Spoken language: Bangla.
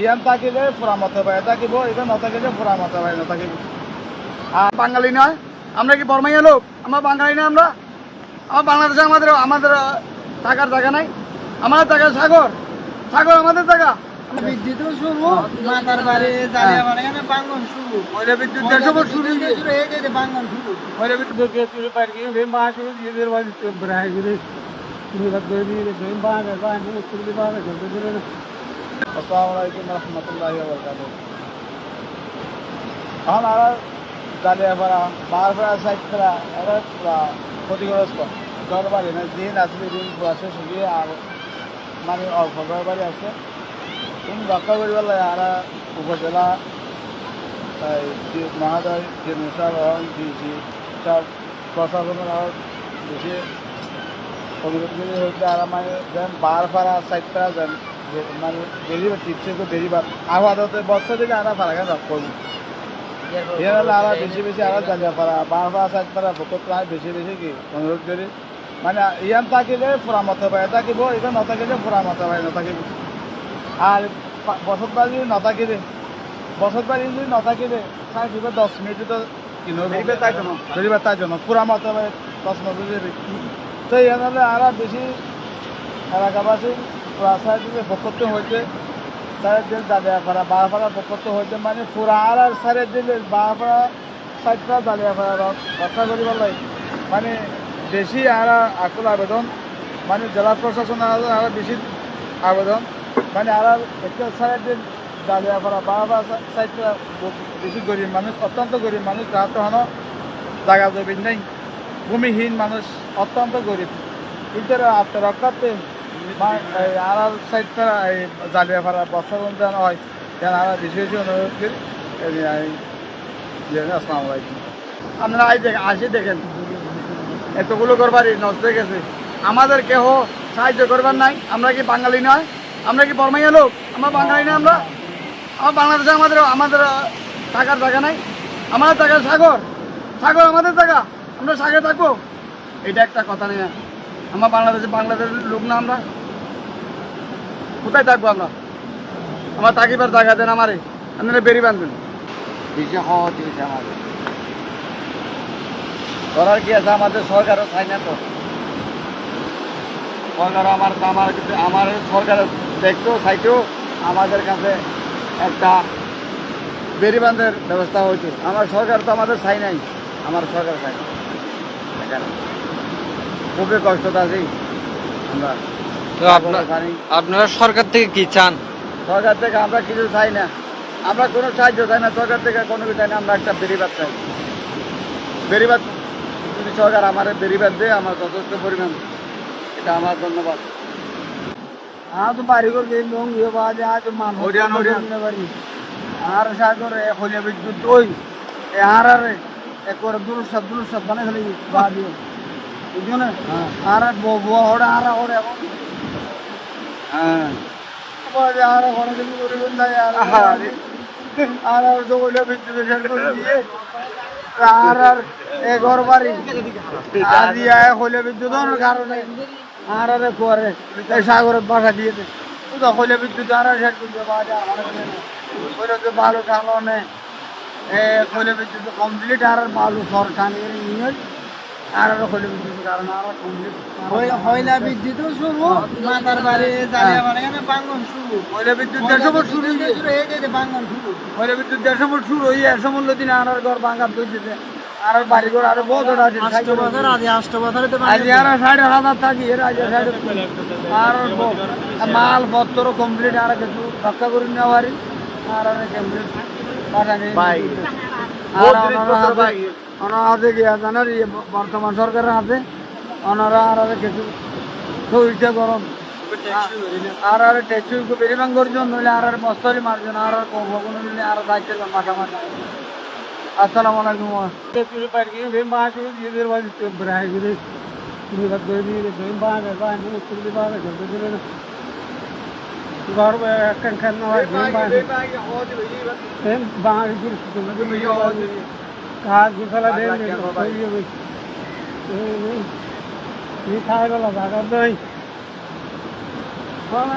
ইয়ান থাকিলে ফুরা মতে পারে থাকিব এটা নথাকিলে ফুরা মতে পারে নথাকিব। আর বাঙালি নয় আমরা কি বর্মাইয়া লোক? আমরা বাঙালি না আমরা। আমার বাংলাদেশে আমাদের আমাদের টাকার জায়গা নাই। আমাদের টাকা সাগর। সাগর আমাদের জায়গা। বিদ্যুৎ শুরু মাতার বাড়ি জালিয়া বাড়ি এখানে বাঙ্গন শুরু। মহিলা বিদ্যুৎ দেড়শো ফুট শুরু শুরু শুরু হয়ে গেছে বাঙ্গন শুরু। মহিলা বিদ্যুৎ এখন আর জালিয়াপাড়া বারপাড়া সাইড ফেরা এরা ক্ষতিগ্রস্ত। ঘর বাড়ি না, দিন আসলে দিন আর মানে আছে। তুমি রক্ষা করিবার লাগে আর উপজেলা মহাদয়, যে নেশার দিয়েছি সব প্রশাসনের আর বেশি মানে যেন মানে বেরিবার টিপসে তো বেরিবার আপাতত বছর থেকে আরা ফারাকে জব করব। হলে আরা বেশি বেশি আরা জানিয়ে পারা বার ফারা সাইড ফারা ভোকত প্রায় বেশি বেশি কি অনুরোধ করি। মানে ইয়ান থাকিলে ফুরা মতে পারে থাকিব এটা নথাকিলে ফুরা মতে পারে নথাকিব। আর বসত বাড়ি যদি নথাকিলে বসত বাড়ি যদি নথাকিলে তাই দিবে দশ মিনিট তো কিনো বেরিবার তাই জন্য। বেরিবার তাই জন্য পুরা মতে পারে দশ মিনিট তো ইয়ান হলে আরা বেশি এলাকাবাসী রাস্তাটিতে বকত্ব হইতে সারের দিন দালিয়া পাড়া বারপাড়া বকত্ব হইতে মানে পুরা আর সারের দিলে বারপাড়া সাইডটা দালিয়া পাড়া রক্ষা করিবার মানে বেশি আর আকুল আবেদন মানে জেলা প্রশাসন আর বেশি আবেদন মানে আর একটা সারের দিন দালিয়া পাড়া বারপাড়া সাইডটা বেশি গরিব মানুষ, অত্যন্ত গরিব মানুষ তার তো হনো জায়গা জমিন নেই, ভূমিহীন মানুষ, অত্যন্ত গরিব। কিন্তু আপনার রক্ষার্থে আর সাইডটা, এই জালিয়া ফারা বর্ষা যেন হয়, যেন আর বেশি বেশি অনুরোধ করি। আসসালামু আলাইকুম। আপনারা আজ দেখেন, আসি দেখেন। এতগুলো করবারই নষ্ট হয়ে গেছে। আমাদের কেহ সাহায্য করবার নাই। আমরা কি বাঙালি নয়? আমরা কি বর্মাইয়া লোক? আমরা বাঙালি না আমরা? আমার বাংলাদেশে আমাদের আমাদের টাকার জায়গা নাই। আমাদের টাকা সাগর। সাগর আমাদের জায়গা। আমরা সাগরে থাকব। এটা একটা কথা নেই আমরা বাংলাদেশে বাংলাদেশের লোক না আমরা। কোথায় থাকব আমরা? আমার থাকিবার জায়গা দেন আমারে। আপনারা বেরি বাঁধবেন। করার কি আছে? আমাদের সরকারও চাই না তো। সরকার আমার আমার আমার সরকার দেখতো চাইতো আমাদের কাছে একটা বেরিবান্ধের ব্যবস্থা হয়েছে। আমার সরকার তো আমাদের চাই নাই। আমার সরকার চাই না। খুবই কষ্টত আছি আমরা তো আপনার সরকার থেকে কি চান? সরকার থেকে আমরা কিছু চাই না। আমরা কোনো সাহায্য চাই না সরকার থেকে কোনো কিছু চাই না আমরা একটা বেরিবাদ চাই। বেরিবাদ যদি সরকার আমার বেরিবাদ দেয় আমার যথেষ্ট পরিমাণ। এটা আমার ধন্যবাদ। দিয়ে বুঝছ না? আর আর বুয়া হড়ে আর হড়ে এখন। হ্যাঁ। আর আর আর তো করে দিয়ে আর আর এ ঘর বাড়ি। আর দিয়া হলে বিদ্যুতের কারণে আর আর করে এই সাগরের বাসা দিয়ে তো হলে বিদ্যুৎ আর আর শেষ করতে বাজে আর ওইটা তো ভালো কারণে এ হলে বিদ্যুৎ কমপ্লিট। আর আর ভালো সরকার ইউনিয়ন। আর আর বিদ্যুৎ। কমপ্লিট হইলা বিদ্যুৎ শুরু। মাতার বাড়ি জালিয়া বাড়ি এখানে বাঙ্গন শুরু। মহিলা বিদ্যুৎ দেড়শো ফুট শুরু। শুরু শুরু হয়ে গেছে বাঙ্গন শুরু। মহিলা বিদ্যুৎ দেড়শো ফুট শুরু হয়ে একশো মূল্য দিন আর আর ঘর ভাঙা তুলছে আর আর বাড়ি ঘর আরও বহুত আছে আষ্ট বছর আগে আষ্ট বছরে আজ আর সাড়ে হাজার থাকি এর আজ সাড়ে আর মাল পত্র কমপ্লিট আর কিছু রক্ষা করে নেওয়া পারি আর কমপ্লিট পাঠানি ওনার হাতে গিয়া জানার বর্তমান সরকারের হাতে ওনারা আর কিছু সুবিধা গরম। আর আর ট্যাক্সি বেরিবাং করছেন নইলে আর আর মস্তরি মারছেন আর আর কম কোনো নিলে আর দায়িত্ব মাথা মাথা আসসালামু আলাইকুম। দিয়ে দিয়ে Waarom kan ik nou uit mijn baan? Hem baan is goed. কাজ বিফালা দেন এই খাই বেলা ভাগত নাই বান